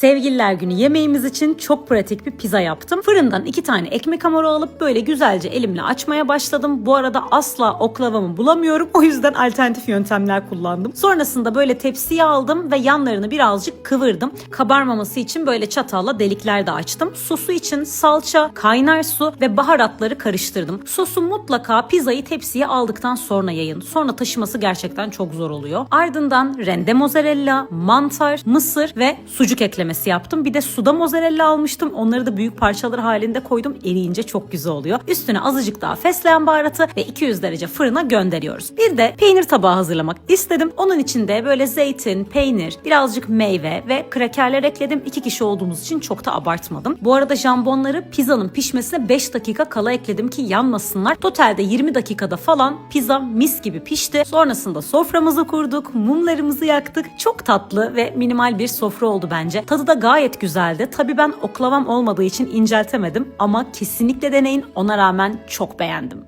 Sevgililer günü yemeğimiz için çok pratik bir pizza yaptım. Fırından iki tane ekmek hamuru alıp böyle güzelce elimle açmaya başladım. Bu arada asla oklavamı bulamıyorum. O yüzden alternatif yöntemler kullandım. Sonrasında böyle tepsiye aldım ve yanlarını birazcık kıvırdım. Kabarmaması için böyle çatalla delikler de açtım. Sosu için salça, kaynar su ve baharatları karıştırdım. Sosu mutlaka pizzayı tepsiye aldıktan sonra yayın. Sonra taşıması gerçekten çok zor oluyor. Ardından rende mozzarella, mantar, mısır ve sucuk eklemesi yaptım. Bir de suda mozzarella almıştım. Onları da büyük parçalar halinde koydum. Eriyince çok güzel oluyor. Üstüne azıcık daha fesleğen baharatı ve 200 derece fırına gönderiyoruz. Bir de peynir tabağı hazırlamak istedim. Onun içinde böyle zeytin, peynir, birazcık meyve ve krakerler ekledim. İki kişi olduğumuz için çok da abartmadım. Bu arada jambonları pizzanın pişmesine 5 dakika kala ekledim ki yanmasınlar. Totalde 20 dakikada falan pizza mis gibi pişti. Sonrasında soframızı kurduk, mumlarımızı yaktık. Çok tatlı ve minimal bir sofra oldu bence. Tadı da gayet güzeldi. Tabii ben oklavam olmadığı için inceltemedim ama kesinlikle deneyin. Ona rağmen çok beğendim.